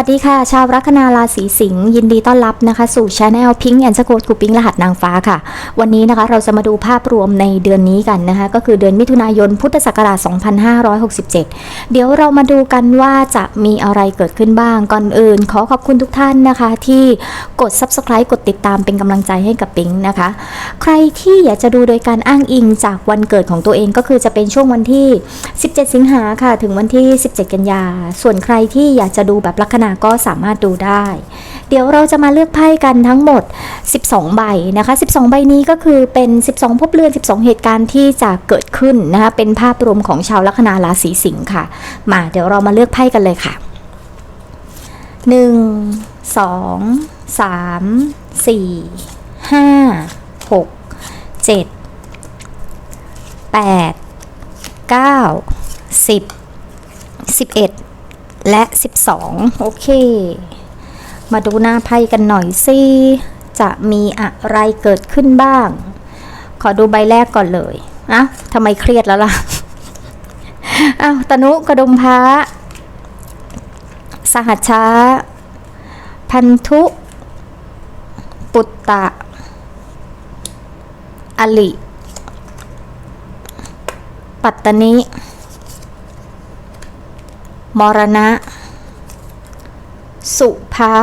สวัสดีค่ะ ชาวลัคนาราศีสิงห์ยินดีต้อนรับนะคะ สู่ช anel พิงค์แอนสโกดกูปิงรหัสนางฟ้าค่ะ วันนี้นะคะเราจะมาดูภาพรวมในเดือนนี้กันนะคะ ก็คือเดือนมิถุนายนพุทธศักราช 2567 เดี๋ยวเรามาดูกันว่าจะมีอะไรเกิดขึ้นบ้าง ก่อนอื่น ขอขอบคุณทุกท่านนะคะ ที่กด subscribe กดติดตามเป็นกำลังใจให้กับปิงค์นะคะ ใครที่อยากจะดูโดยการอ้างอิงจากวันเกิดของตัวเองก็คือจะเป็นช่วงวันที่ 17 สิงหาค่ะ ถึงวันที่ 17 กันยา ส่วนใครที่อยากจะดูแบบลัคนาก็สามารถดูได้ เดี๋ยวเราจะมาเลือกไพ่กันทั้งหมด 12 ใบนะคะ 12 ใบนี้ก็คือเป็น 12ภพเรือน 12 เหตุการณ์ที่จะเกิดขึ้นนะคะเป็นภาพรวมของชาวลัคนาราศีสิงค์ค่ะ มาเดี๋ยวเรามาเลือกไพ่กันเลยค่ะ 1 2 3 4 5 6 7 8 9 10 11 และ 12 โอเค มาดูหน้าไพ่กันหน่อยสิจะมีอะไรเกิดขึ้นบ้าง ขอดูใบแรกก่อนเลยอะทำไมเครียดแล้วล่ะอ้าวตนุกระดุมพระสหัชชาพันธุปุตตะ อลิ ปัตตนิ มรณะ สุภะ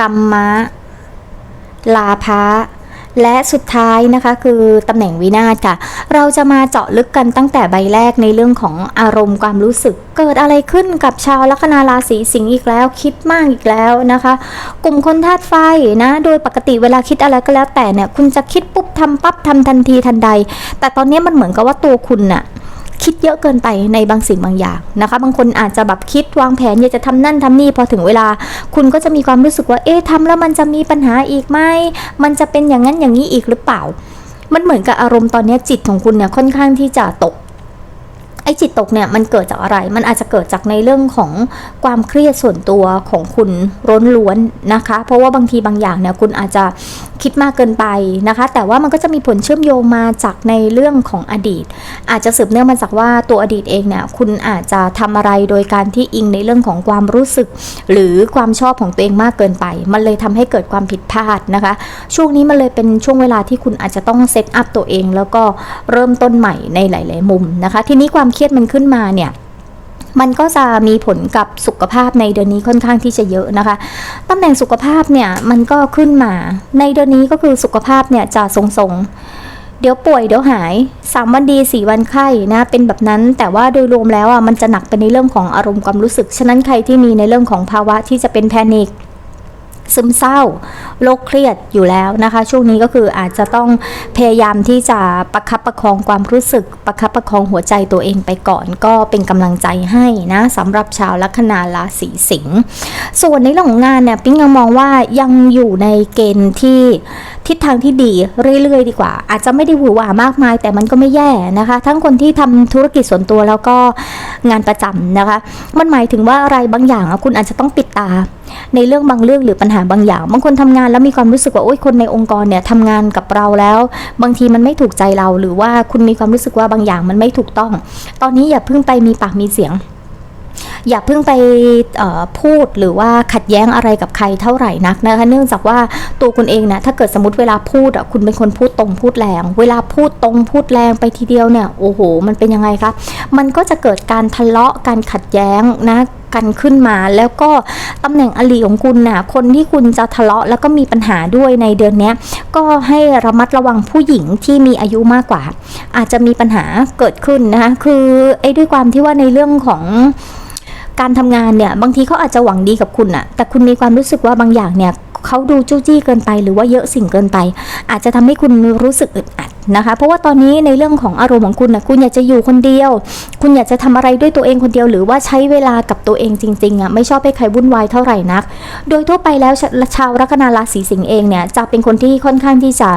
กัมมะ ลาภะและสุดท้ายนะคะคือตำแหน่งวินาศค่ะ เราจะมาเจาะลึกกันตั้งแต่ใบแรกในเรื่องของอารมณ์ความรู้สึก เกิดอะไรขึ้นกับชาวลัคนาราศีสิงห์อีกแล้ว คิดมากอีกแล้วนะคะ กลุ่มคนธาตุไฟนะ โดยปกติเวลาคิดอะไรก็แล้วแต่เนี่ย คุณจะคิดปุ๊บทำปั๊บทำทันทีทันใด แต่ตอนนี้มันเหมือนกับว่าตัวคุณน่ะ คิดเยอะเกินไปในบางสิ่งบางอย่างนะคะ บางคนอาจจะแบบคิดวางแผนอยากจะทำนั่นทำนี่พอถึงเวลา คุณก็จะมีความรู้สึกว่าเอ๊ะทำแล้วมันจะมีปัญหาอีกไหมมันจะเป็นอย่างนั้นอย่างนี้อีกหรือเปล่า มันเหมือนกับอารมณ์ตอนนี้จิตของคุณเนี่ยค่อนข้างที่จะตก ไอ้จิตตกเนี่ยมันเกิดจากอะไร มันอาจจะเกิดจากในเรื่องของความเครียดส่วนตัวของคุณร้นล้วนนะคะ เพราะว่าบางทีบางอย่างเนี่ยคุณอาจจะคิดมากเกินไปนะคะ แต่ว่ามันก็จะมีผลเชื่อมโยงมาจากในเรื่องของอดีต อาจจะสืบเนื่องมาจากว่าตัวอดีตเองเนี่ยคุณอาจจะทำอะไรโดยการที่อิงในเรื่องของความรู้สึก หรือความชอบของตัวเองมากเกินไป มันเลยทำให้เกิดความผิดพลาดนะคะ ช่วงนี้มันเลยเป็นช่วงเวลาที่คุณอาจจะต้องเซตอัพตัวเอง แล้วก็เริ่มต้นใหม่ในหลาย ๆ มุมนะคะ ทีนี้ความเครียดมันขึ้นมาเนี่ยมันก็จะมีผลกับสุขภาพในเดือนนี้ค่อนข้างที่จะเยอะนะคะตำแหน่งสุขภาพเนี่ยมันก็ขึ้นมา ในเดือนนี้ก็คือสุขภาพเนี่ยจะทรงๆ เดี๋ยวป่วยเดี๋ยวหาย 3 วันดี 4 วันไข้นะเป็นแบบนั้นแต่ว่าโดยรวมแล้วอะมันจะหนักไปในเรื่องของอารมณ์ความรู้สึก ฉะนั้นใครที่มีในเรื่องของภาวะที่จะเป็นแพนิค ซึมเศร้าโรคเครียดอยู่แล้วนะคะ ช่วงนี้ก็คืออาจจะต้องพยายามที่จะประคับประคองความรู้สึก ประคับประคองหัวใจตัวเองไปก่อน ก็เป็นกำลังใจให้นะสำหรับชาวลัคนาราศีสิงห์ส่วนในเรื่องของงานเนี่ยปิ๊งยังมองว่ายังอยู่ในเกณฑ์ที่ทิศทางที่ดีเรื่อยๆ ดีกว่า อาจจะไม่ได้หวือหวามากมาย แต่มันก็ไม่แย่นะคะ ทั้งคนที่ทำธุรกิจส่วนตัวแล้วก็งานประจำนะคะ มันหมายถึงว่าอะไรบางอย่างคุณอาจจะต้องปิดตา ในเรื่องบางเรื่องหรือปัญหาบางอย่าง บางคนทำงานแล้วมีความรู้สึกว่าโอ๊ยคนในองค์กรเนี่ยทำงานกับเราแล้ว บางทีมันไม่ถูกใจเราหรือว่าคุณมีความรู้สึกว่าบางอย่างมันไม่ถูกต้อง ตอนนี้อย่าเพิ่งไปมีปากมีเสียงอย่าเพิ่งไปพูดหรือว่าขัดแย้งอะไรกับใครเท่าไหร่นักนะคะเนื่องจากว่าตัวคุณเองนะถ้าเกิดสมมติเวลาพูดอะคุณเป็นคนพูดตรงพูดแรง เวลาพูดตรงพูดแรงไปทีเดียวเนี่ยโอ้โห มันเป็นยังไงคะมันก็จะเกิดการทะเลาะการขัดแย้งนะ กันขึ้นมา แล้วก็ตำแหน่งอลีของคุณน่ะคนที่คุณจะทะเลาะแล้วก็มีปัญหาด้วยในเดือนนี้ก็ให้ระมัดระวังผู้หญิงที่มีอายุมากกว่า อาจจะมีปัญหาเกิดขึ้นนะคะคือไอ้ด้วยความที่ว่าในเรื่องของการทำงานเนี่ยบางทีเขาอาจจะหวังดีกับคุณอะแต่คุณมีความรู้สึกว่าบางอย่างเนี่ยเขาดูจู้จี้เกินไป หรือว่าเยอะสิ่งเกินไป อาจจะทำให้คุณรู้สึกอึดอัดนะคะ เพราะว่าตอนนี้ในเรื่องของอารมณ์ของคุณนะคุณอยากจะอยู่คนเดียว คุณอยากจะทำอะไรด้วยตัวเองคนเดียว หรือว่าใช้เวลากับตัวเองจริงๆอะไม่ชอบให้ใครวุ่นวายเท่าไหร่นัก โดยทั่วไปแล้วชาวลัคนาราศีสิงห์เองเนี่ยจะเป็นคนที่ค่อนข้างที่จะ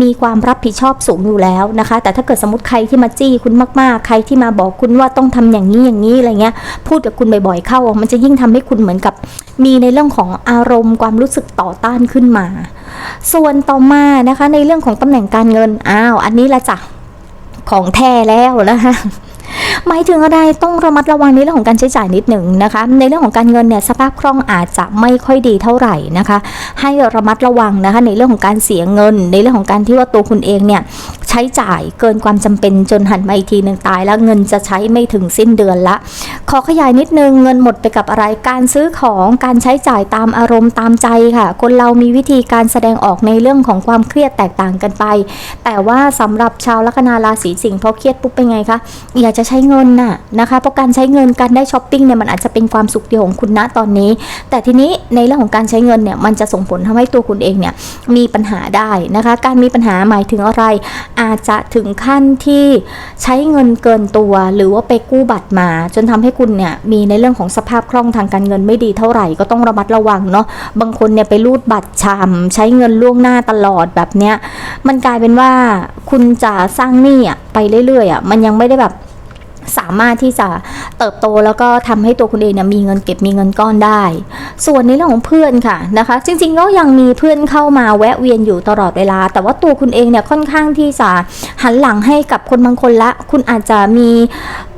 มีความรับผิดชอบสูงอยู่แล้วนะคะ แต่ถ้าเกิดสมมติใครที่มาจี้คุณมากๆ ใครที่มาบอกคุณว่าต้องทำอย่างนี้อย่างนี้อะไรเงี้ยพูดกับคุณบ่อยๆเข้า มันจะยิ่งทำให้คุณเหมือนกับมีในเรื่องของอารมณ์ความรู้สึกต่อต้านขึ้นมา ส่วนต่อมานะคะในเรื่องของตำแหน่งการเงินอ้าวอันนี้ละจ้ะของแท้แล้วนะคะ หมายถึงอะไรต้องระมัดระวังในเรื่องของการใช้จ่ายนิดหนึ่งนะคะ ในเรื่องของการเงินเนี่ยสภาพคล่องอาจจะไม่ค่อยดีเท่าไหร่นะคะ ให้ระมัดระวังนะคะในเรื่องของการเสียเงิน ในเรื่องของการที่ว่าตัวคุณเองเนี่ยใช้จ่ายเกินความจำเป็นจนหันมาอีกทีหนึ่งตาย แล้วเงินจะใช้ไม่ถึงสิ้นเดือนละ ขอขยายนิดนึงเงินหมดไปกับอะไรการซื้อของการใช้จ่ายตามอารมณ์ตามใจค่ะ คนเรามีวิธีการแสดงออกในเรื่องของความเครียดแตกต่างกันไป แต่ว่าสำหรับชาวลัคนาราศีสิงห์พอเครียดปุ๊บเป็นไงคะอยากจะใช้เงินน่ะนะคะเพราะการใช้เงินการได้ช้อปปิ้งเนี่ยมันอาจจะเป็นความสุขเดียวของคุณณตอนนี้ แต่ทีนี้ในเรื่องของการใช้เงินเนี่ยมันจะส่งผลทำให้ตัวคุณเองเนี่ยมีปัญหาได้นะคะ การมีปัญหาหมายถึงอะไร อาจจะถึงขั้นที่ใช้เงินเกินตัว หรือว่าไปกู้บัตรมา จนทำให้คุณเนี่ยมีในเรื่องของสภาพคล่องทางการเงินไม่ดีเท่าไหร่ก็ต้องระมัดระวังเนาะบางคนเนี่ยไปรูดบัตรชำใช้เงินล่วงหน้าตลอดแบบเนี้ยมันกลายเป็นว่าคุณจะสร้างหนี้อะไปเรื่อยๆอะมันยังไม่ได้แบบ สามารถที่จะเติบโตแล้วก็ทำให้ตัวคุณเองเนี่ยมีเงินเก็บมีเงินก้อนได้ ส่วนในเรื่องของเพื่อนค่ะนะคะ จริงๆก็ยังมีเพื่อนเข้ามาแวะเวียนอยู่ตลอดเวลา แต่ว่าตัวคุณเองเนี่ยค่อนข้างที่จะหันหลังให้กับคนบางคนละ คุณอาจจะมี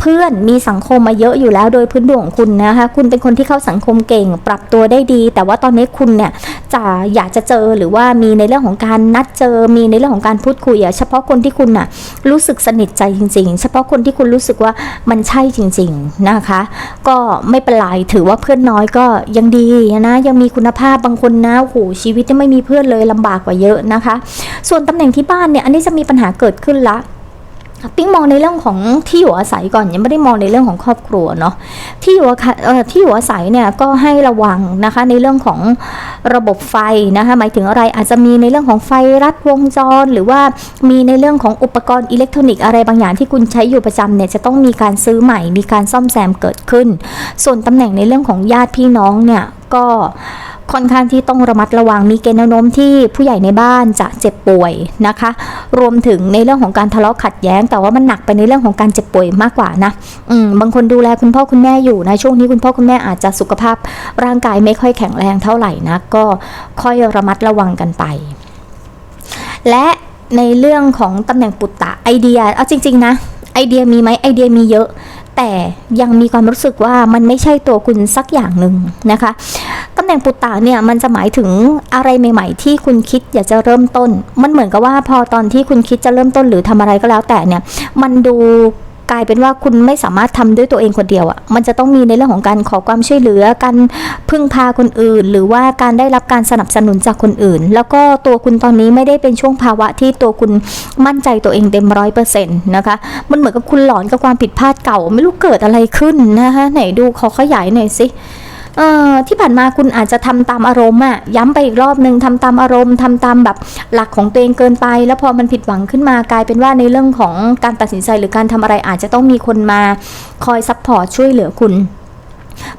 เพื่อนมีสังคมมาเยอะอยู่แล้วโดยพื้นดวงของคุณนะคะ คุณเป็นคนที่เข้าสังคมเก่ง ปรับตัวได้ดี แต่ว่าตอนนี้คุณเนี่ยจะอยากจะเจอหรือว่ามีในเรื่องของการนัดเจอมีในเรื่องของการพูดคุยเฉพาะคนที่คุณน่ะรู้สึกสนิทใจจริง ๆ เฉพาะคนที่คุณรู้สึกว่ามันใช่จริงๆนะคะ ก็ไม่เป็นไรถือว่าเพื่อนน้อยก็ยังดีนะยังมีคุณภาพบางคนนะโหชีวิตเนี่ไม่มีเพื่อนเลยลำบากกว่าเยอะนะคะ ส่วนตำแหน่งที่บ้านเนี่ยอันนี้จะมีปัญหาเกิดขึ้นละ ปิ๊งมองในเรื่องของที่อยู่อาศัยก่อนยังไม่ได้มองในเรื่องของครอบครัวเนาะที่อยู่อาคเอ่อที่อยู่อาศัยเนี่ยก็ให้ระวังนะคะในเรื่องของระบบไฟนะคะหมายถึงอะไรอาจจะมีในเรื่องของไฟรัดวงจร หรือว่ามีในเรื่องของอุปกรณ์อิเล็กทรอนิกส์อะไรบางอย่างที่คุณใช้อยู่ประจำเนี่ยจะต้องมีการซื้อใหม่ มีการซ่อมแซมเกิดขึ้น ส่วนตำแหน่งในเรื่องของญาติพี่น้องเนี่ยก็ ค่อนข้างที่ต้องระมัดระวังมีเกณฑ์แนวโน้มที่ผู้ใหญ่ในบ้านจะเจ็บป่วยนะคะ รวมถึงในเรื่องของการทะเลาะขัดแย้ง แต่ว่ามันหนักไปในเรื่องของการเจ็บป่วยมากกว่านะอืมบางคนดูแลคุณพ่อคุณแม่อยู่นะช่วงนี้คุณพ่อคุณแม่อาจจะสุขภาพร่างกายไม่ค่อยแข็งแรงเท่าไหร่นะก็ค่อยระมัดระวังกันไป และในเรื่องของตำแหน่งปุตตะไอเดียเอาจริง ๆ นะไอเดียมีไหมไอเดียมีเยอะ แต่ยังมีความรู้สึกว่ามันไม่ใช่ตัวคุณสักอย่างหนึ่งนะคะตำแหน่งปุตตะเนี่ยมันจะหมายถึงอะไรใหม่ ๆ ที่คุณคิดอยากจะเริ่มต้น มันเหมือนกับว่าพอตอนที่คุณคิดจะเริ่มต้นหรือทำอะไรก็แล้วแต่เนี่ยมันดู กลายเป็นว่าคุณไม่สามารถทำด้วยตัวเองคนเดียวอะ่ะ มันจะต้องมีในเรื่องของการขอความช่วยเหลือ การพึ่งพาคนอื่น หรือว่าการได้รับการสนับสนุนจากคนอื่น แล้วก็ตัวคุณตอนนี้ไม่ได้เป็นช่วงภาวะที่ตัวคุณมั่นใจตัวเองเต็มร้อยเปอร์เซ็นต์นะคะ มันเหมือนกับคุณหลอนกับความผิดพลาดเก่า ไม่รู้เกิดอะไรขึ้นนะคะ ไหนดูขอขยายหน่อยสิ เอ่อที่ผ่านมาคุณอาจจะทำตามอารมณ์อะย้ำไปอีกรอบหนึ่งทำตามอารมณ์ทำตามแบบหลักของตัวเองเกินไป แล้วพอมันผิดหวังขึ้นมากลายเป็นว่าในเรื่องของการตัดสินใจหรือการทำอะไรอาจจะต้องมีคนมาคอยซัพพอร์ตช่วยเหลือคุณ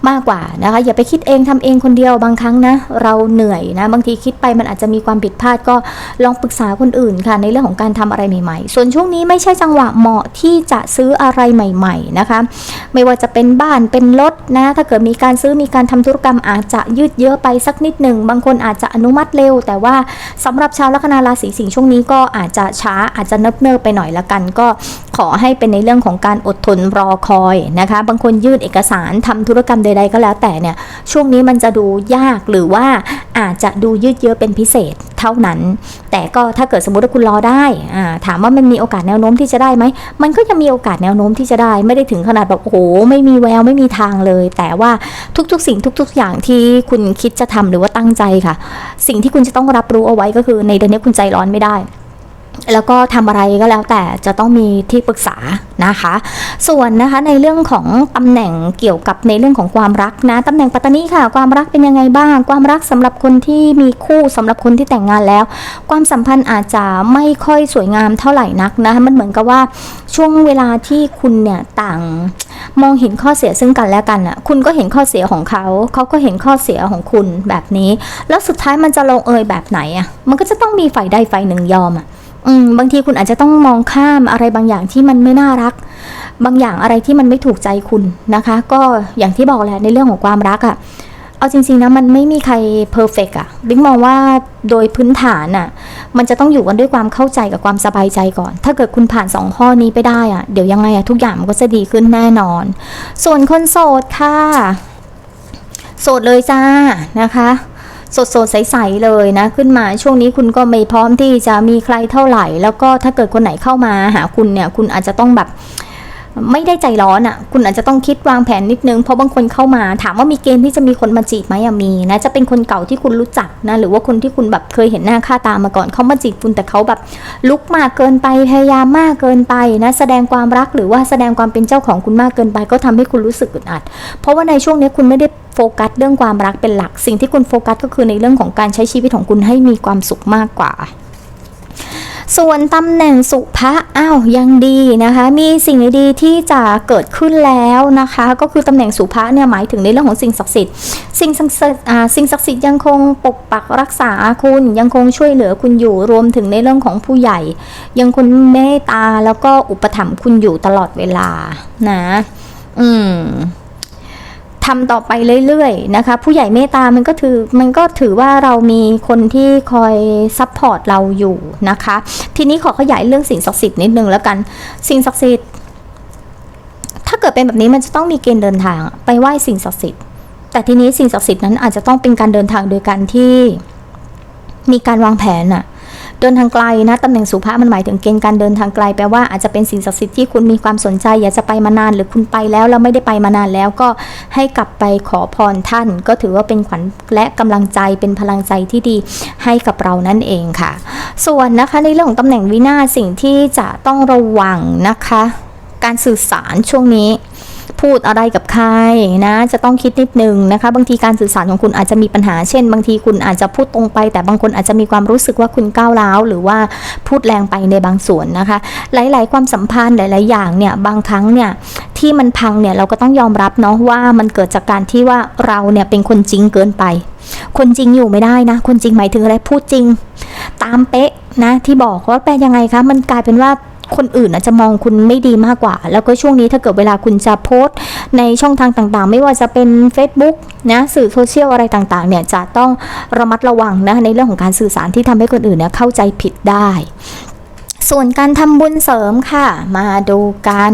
มากกว่านะคะ อย่าไปคิดเองทำเองคนเดียวบางครั้งนะ เราเหนื่อยนะบางทีคิดไปมันอาจจะมีความผิดพลาดก็ลองปรึกษาคนอื่นค่ะ ในเรื่องของการทำอะไรใหม่ๆ ส่วนช่วงนี้ไม่ใช่จังหวะเหมาะที่จะซื้ออะไรใหม่ๆนะคะ ไม่ว่าจะเป็นบ้านเป็นรถนะ ถ้าเกิดมีการซื้อมีการทำธุรกรรมอาจจะยืดเยื้อไปสักนิดหนึ่งบางคนอาจจะอนุมัติเร็ว แต่ว่าสำหรับชาวลัคนาราศีสิงห์ช่วงนี้ก็อาจจะช้าอาจจะเนิบเนิบไปหน่อยละกัน ก็ ขอให้เป็นในเรื่องของการอดทนรอคอยนะคะ บางคนยื่นเอกสารทำธุรกรรมใด ๆ ก็แล้วแต่เนี่ยช่วงนี้มันจะดูยากหรือว่าอาจจะดูยืดเยื้อเป็นพิเศษเท่านั้น แต่ก็ถ้าเกิดสมมติว่าคุณรอได้ถามว่ามันมีโอกาสแนวโน้มที่จะได้ไหมมันก็ยังมีโอกาสแนวโน้มที่จะได้ ไม่ได้ถึงขนาดแบบโอ้โหไม่มีแววไม่มีทางเลย แต่ว่าทุกๆ สิ่งทุก ๆ อย่างที่คุณคิดจะทำหรือว่าตั้งใจค่ะ สิ่งที่คุณจะต้องรับรู้เอาไว้ก็คือในเดือนนี้คุณใจร้อนไม่ได้ แล้วก็ทำอะไรก็แล้วแต่จะต้องมีที่ปรึกษานะคะ ส่วนนะคะในเรื่องของตำแหน่งเกี่ยวกับในเรื่องของความรักนะตำแหน่งปัตตานีค่ะ ความรักเป็นยังไงบ้าง ความรักสำหรับคนที่มีคู่สำหรับคนที่แต่งงานแล้ว ความสัมพันธ์อาจจะไม่ค่อยสวยงามเท่าไหร่นักนะคะมันเหมือนกับว่าช่วงเวลาที่คุณเนี่ยต่างมองเห็นข้อเสียซึ่งกันและกันอะคุณก็เห็นข้อเสียของเขาเขาก็เห็นข้อเสียของคุณแบบนี้ แล้วสุดท้ายมันจะลงเอยแบบไหนอะมันก็จะต้องมีฝ่ายใดฝ่ายหนึ่งยอมอะ อืมบางทีคุณอาจจะต้องมองข้ามอะไรบางอย่างที่มันไม่น่ารัก บางอย่างอะไรที่มันไม่ถูกใจคุณนะคะ ก็อย่างที่บอกแหละในเรื่องของความรักอะ่ะเอาจริงๆนะมันไม่มีใครเพอร์เฟกอะบิ๊กมองว่าโดยพื้นฐานอะมันจะต้องอยู่กันด้วยความเข้าใจกับความสบายใจก่อน ถ้าเกิดคุณผ่านสองข้อนี้ไปได้อะเดี๋ยวยังไงอะทุกอย่างมันก็จะดีขึ้นแน่นอน ส่วนคนโสดค่ะ โสดเลยจ้านะคะ สดสดๆใสๆเลยนะขึ้นมาช่วงนี้คุณก็ไม่พร้อมที่จะมีใครเท่าไหร่ แล้วก็ถ้าเกิดคนไหนเข้ามาหาคุณเนี่ยคุณอาจจะต้องแบบ ไม่ได้ใจร้อนอะ่ะ คุณอาจจะต้องคิดวางแผนนิดนึง เพราะบางคนเข้ามาถามว่ามีเกณฑ์ที่จะมีคนมาจีบไหมอะมีนะจะเป็นคนเก่าที่คุณรู้จักนะหรือว่าคนที่คุณแบบเคยเห็นหน้าค่าตามาก่อนเขามาจีบคุณแต่เขาแบบลุกมากเกินไปพยายามมากเกินไปนะแสดงความรักหรือว่าแสดงความเป็นเจ้าของคุณมากเกินไป ก็ทำให้คุณรู้สึกอึดอัด เพราะว่าในช่วงนี้คุณไม่ได้โฟกัสเรื่องความรักเป็นหลัก สิ่งที่คุณโฟกัสก็คือในเรื่องของการใช้ชีวิตของคุณให้มีความสุขมากกว่า ส่วนตำแหน่งสุภะอ้าวยังดีนะคะ มีสิ่งดีๆที่จะเกิดขึ้นแล้วนะคะ ก็คือตำแหน่งสุภะเนี่ยหมายถึงในเรื่องของสิ่งศักดิ์สิทธิ์สิ่งศักดิ์สิทธิ์สิ่งศักดิ์สิทธิ์ยังคงปกปักรักษาคุณยังคงช่วยเหลือคุณอยู่รวมถึงในเรื่องของผู้ใหญ่ ยังคงเมตตาแล้วก็อุปถัมภ์คุณอยู่ตลอดเวลานะ อืม ทำต่อไปเรื่อยๆนะคะ ผู้ใหญ่เมตตามันก็ถือมันก็ถือว่าเรามีคนที่คอยซัพพอร์ตเราอยู่นะคะ ทีนี้ขอขยายเรื่องสิ่งศักดิ์สิทธิ์นิดนึงแล้วกัน สิ่งศักดิ์สิทธิ์ถ้าเกิดเป็นแบบนี้มันจะต้องมีเกณฑ์เดินทางไปไหว้สิ่งศักดิ์สิทธิ์แต่ทีนี้สิ่งศักดิ์สิทธิ์นั้นอาจจะต้องเป็นการเดินทางโดยการที่มีการวางแผนอะ ดินทางไกลนะตำแหน่งสุภาพมันหมายถึงเกณฑ์การเดินทางไกลแปลว่าอาจจะเป็นสิ่งศักดิ์สิทธิ์ที่คุณมีความสนใจอยากจะไปมานานหรือคุณไปแล้วแล้วไม่ได้ไปมานานแล้วก็ให้กลับไปขอพรท่าน ก็ถือว่าเป็นขวัญและกำลังใจเป็นพลังใจที่ดีให้กับเรานั่นเองค่ะ ส่วนนะคะในเรื่องของตำแหน่งวินาศสิ่งที่จะต้องระวังนะคะ การสื่อสารช่วงนี้ พูดอะไรกับใครนะจะต้องคิดนิดนึงนะคะบางทีการสื่อสารของคุณอาจจะมีปัญหา เช่น บางทีคุณอาจจะพูดตรงไป แต่บางคนอาจจะมีความรู้สึกว่าคุณก้าวร้าวหรือว่าพูดแรงไปในบางส่วนนะคะ หลาย ๆ ความสัมพันธ์หลาย ๆ อย่างเนี่ยบางครั้งเนี่ยที่มันพังเนี่ยเราก็ต้องยอมรับเนาะว่ามันเกิดจากการที่ว่าเราเนี่ยเป็นคนจริงเกินไป คนจริงอยู่ไม่ได้นะ คนจริงหมายถึงอะไรพูดจริง ตามเป๊ะนะที่บอกว่าแปลยังไงคะมันกลายเป็นว่า คนอื่นอาจจะมองคุณไม่ดีมากกว่า แล้วก็ช่วงนี้ถ้าเกิดเวลาคุณจะโพสต์ในช่องทางต่างๆ ไม่ว่าจะเป็น Facebook นะสื่อโซเชียลอะไรต่างๆเนี่ยจะต้องระมัดระวังนะในเรื่องของการสื่อสารที่ทำให้คนอื่นเนี่ยเข้าใจผิดได้ ส่วนการทำบุญเสริมค่ะ มาดูกัน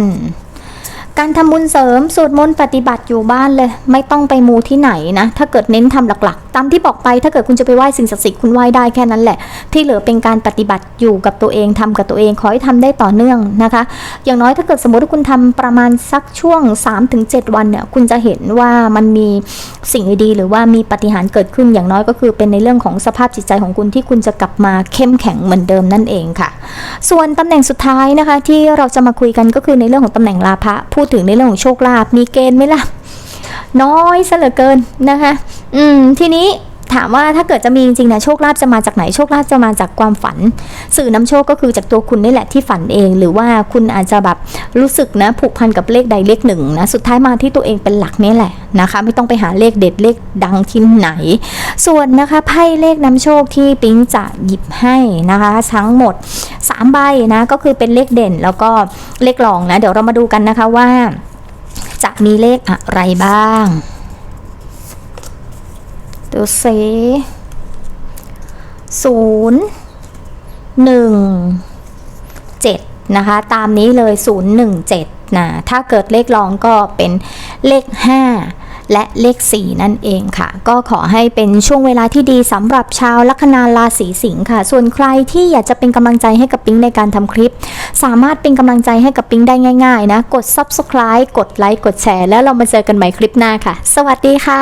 การทำบุญเสริมสวดมนต์ปฏิบัติอยู่บ้านเลย ไม่ต้องไปมูที่ไหนนะ ถ้าเกิดเน้นทำหลักๆตามที่บอกไปถ้าเกิดคุณจะไปไหว้สิ่งศักดิ์สิทธิ์คุณไหว้ได้แค่นั้นแหละ ที่เหลือเป็นการปฏิบัติอยู่กับตัวเองทำกับตัวเองขอให้ทำได้ต่อเนื่องนะคะ อย่างน้อยถ้าเกิดสมมติว่าคุณทำประมาณสักช่วง 3-7 วันเนี่ยคุณจะเห็นว่ามันมีสิ่งดีๆหรือว่ามีปฏิหารเกิดขึ้นอย่างน้อยก็คือเป็นในเรื่องของสภาพจิตใจของคุณที่คุณจะกลับมาเข้มแข็งเหมือนเดิมนั่นเองค่ะ ส่วนตำแหน่งสุดท้ายนะคะ ที่เราจะมาคุยกันก็คือในเรื่องของตำแหน่งลาภะพูดถึงในเรื่องของโชคลาภมีเกณฑ์ไหมล่ะ น้อยซะเหลือเกินนะคะ อืม ทีนี้ถามว่าถ้าเกิดจะมีจริงๆนะโชคลาภจะมาจากไหนโชคลาภจะมาจากความฝัน สื่อนำโชคก็คือจากตัวคุณนี่แหละที่ฝันเอง หรือว่าคุณอาจจะแบบรู้สึกนะผูกพันกับเลขใดเลขหนึ่งนะสุดท้ายมาที่ตัวเองเป็นหลักนี่แหละนะคะ ไม่ต้องไปหาเลขเด็ดเลขดังที่ไหน ส่วนนะคะไพ่เลขนำโชคที่ปิ๊งจะหยิบให้นะคะทั้งหมด3ใบนะก็คือเป็นเลขเด่นแล้วก็เลขรองนะเดี๋ยวเรามาดูกันนะคะว่า จะมีเลขอะไรบ้าง ดูซิศูนย์หนึ่งเจ็ดนะคะ ตามนี้เลยศูนย์หนึ่งเจ็ดนะถ้าเกิดเลขรองก็เป็นเลขห้า และเลข 4 นั่นเองค่ะ ก็ขอให้เป็นช่วงเวลาที่ดีสำหรับชาวลัคนาราศีสิงค์ค่ะ ส่วนใครที่อยากจะเป็นกำลังใจให้กับปิ๊งในการทำคลิป สามารถเป็นกำลังใจให้กับปิ๊งได้ง่ายๆนะ กด subscribe กดไลค์กดแชร์แล้วเรามาเจอกันใหม่คลิปหน้าค่ะ สวัสดีค่ะ